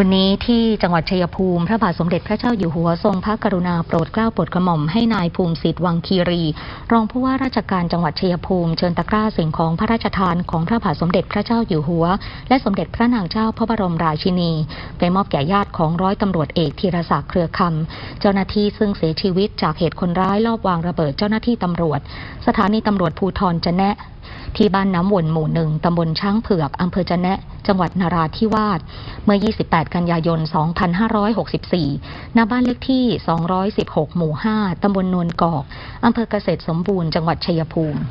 วันนี้ที่จังหวัดชัยภูมิ พระบาทสมเด็จพระเจ้าอยู่หัวทรงพระกรุณาโปรดเกล้าโปรดกระหม่อมให้นายภูมิสิทธิ์วังคีรี รองผู้ว่าราชการจังหวัดชัยภูมิเชิญตะกร้าสิ่งของพระราชทานของพระบาทสมเด็จพระเจ้าอยู่หัว และสมเด็จพระนางเจ้าพระบรมราชินี ไปมอบแก่ญาติของร้อยตำรวจเอกธีรศักดิ์เครือคำเจ้าหน้าที่ซึ่งเสียชีวิตจากเหตุคนร้ายลอบวางระเบิดเจ้าหน้าที่ตำรวจ สถานีตำรวจภูธรจะแนะ ที่บ้านน้ำวนหมู่หนึ่งตำบลช้างเผือกอำเภอจะแนะจังหวัดนราธิวาสเมื่อ 28 กันยายน 2564 ณ บ้านเลขที่ 216 หมู่ 5 ตำบลนวลกอก อำเภอเกษตรสมบูรณ์ จังหวัดชัยภูมิ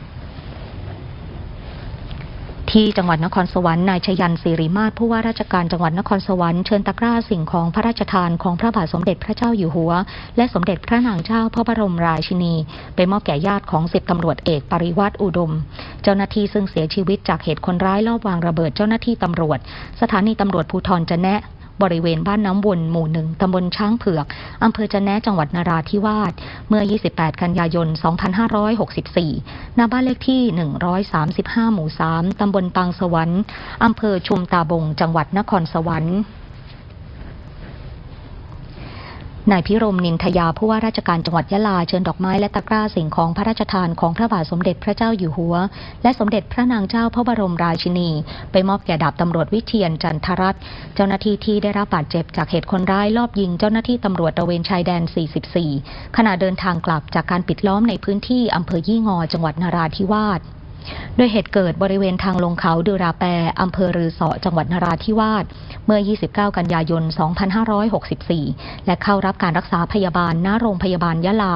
ที่จังหวัดนครสวรรค์นายชยันศิริมาศผู้ว่าราชการจังหวัดนครสวรรค์เชิญตะกร้าสิ่งของพระราชทานของพระบาทสมเด็จพระเจ้าอยู่หัว และสมเด็จพระนางเจ้าพระบรมราชินี ไปมอบแก่ญาติของสิบตำรวจเอกปริวัติอุดม จ้าหน้าที่ซึ่งเสียชีวิตจากเหตุคนร้ายลอบวางระเบิดเจ้าหน้าที่ตำรวจ สถานีตำรวจภูธรจะแนะบริเวณบ้านน้ำวนหมู่หนึ่งตำบลช้างเผือก อำเภอจะแนะจังหวัดนราธิวาส เมื่อ 28 กันยายน 2564ณบ้านเลขที่ 135 หมู่ 3 ตำบลปางสวรรค์ อำเภอชุมตาบง จังหวัดนครสวรรค์ นายพิรมนินทยาผู้ว่าราชการจังหวัดยะลาเชิญดอกไม้และตะกร้าสิ่งของพระราชทานของพระบาทสมเด็จพระเจ้าอยู่หัว และสมเด็จพระนางเจ้าพระบรมราชินี ไปมอบแก่ดาบตำรวจวิเทียนจันทรัตน์เจ้าหน้าที่ที่ได้รับบาดเจ็บจากเหตุคนร้ายลอบยิงเจ้าหน้าที่ตำรวจตระเวนชายแดน 44 ขณะเดินทางกลับจากการปิดล้อมในพื้นที่อำเภอยี่งอจังหวัดนราธิวาส โดยเหตุเกิดบริเวณทางลงเขาดูราแปอำเภอรือเสาะจังหวัดนราธิวาส เมื่อ 29 กันยายน 2564 และเข้ารับการรักษาพยาบาลณโรงพยาบาลยะลา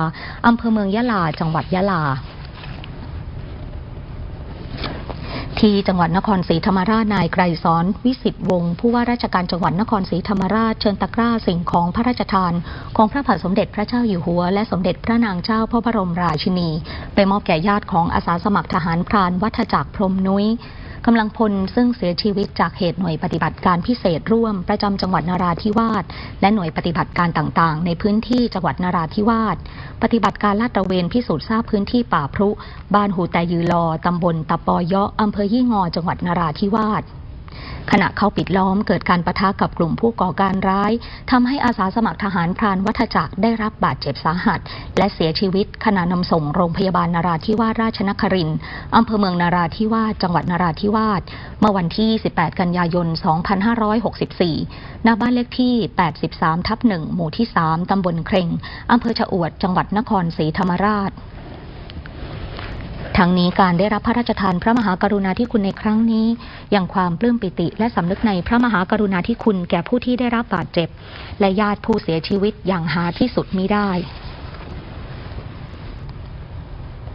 อำเภอเมืองยะลา จังหวัดยะลา ที่จังหวัดนครศรีธรรมราชนายไกรสอนวิสิตวงศ์ผู้ว่าราชการจังหวัดนครศรีธรรมราชเชิญตะกร้าสิ่งของพระราชทาน ของพระบาทสมเด็จพระเจ้าอยู่หัว และสมเด็จพระนางเจ้าพระบรมราชินี ไปมอบแก่ญาติของอาสาสมัครทหารพรานวัฒจักรพรมนุ้ย กำลังพลซึ่งเสียชีวิตจากเหตุหน่วยปฏิบัติการพิเศษร่วม ประจำจังหวัดนราธิวาสและหน่วยปฏิบัติการต่างๆ ในพื้นที่จังหวัดนราธิวาสปฏิบัติการลาดตระเวนพิสูจน์ทราบพื้นที่ป่าพรุบ้านหูแต่ยือรอตำบลตะปอยะอำเภอยี่งอจังหวัดนราธิวาส ขณะเข้าปิดล้อมเกิดการประทะกับกลุ่มผู้ก่อการร้ายทำให้อาสาสมัครทหารพรานวัฒจักรได้รับบาดเจ็บสาหัส และเสียชีวิตขณะนำส่งโรงพยาบาลนาราธิวาสราชนครินทร์อำเภอเมืองนาราธิวาสจังหวัดนาราธิวาสเมื่อวันที่ 18 กันยายน 2564 ณ บ้านเลขที่ 83 ทับ 1 หมู่ที่ 3ตำบลเคร่งอำเภอชะอวด จังหวัดนครศรีธรรมราช ทั้งนี้การได้รับพระราชทานพระมหากรุณาธิคุณในครั้งนี้ยังความปลื้มปิติ และสำนึกในพระมหากรุณาธิคุณแก่ผู้ที่ได้รับบาดเจ็บ และญาติผู้เสียชีวิตอย่างหาที่สุดมิได้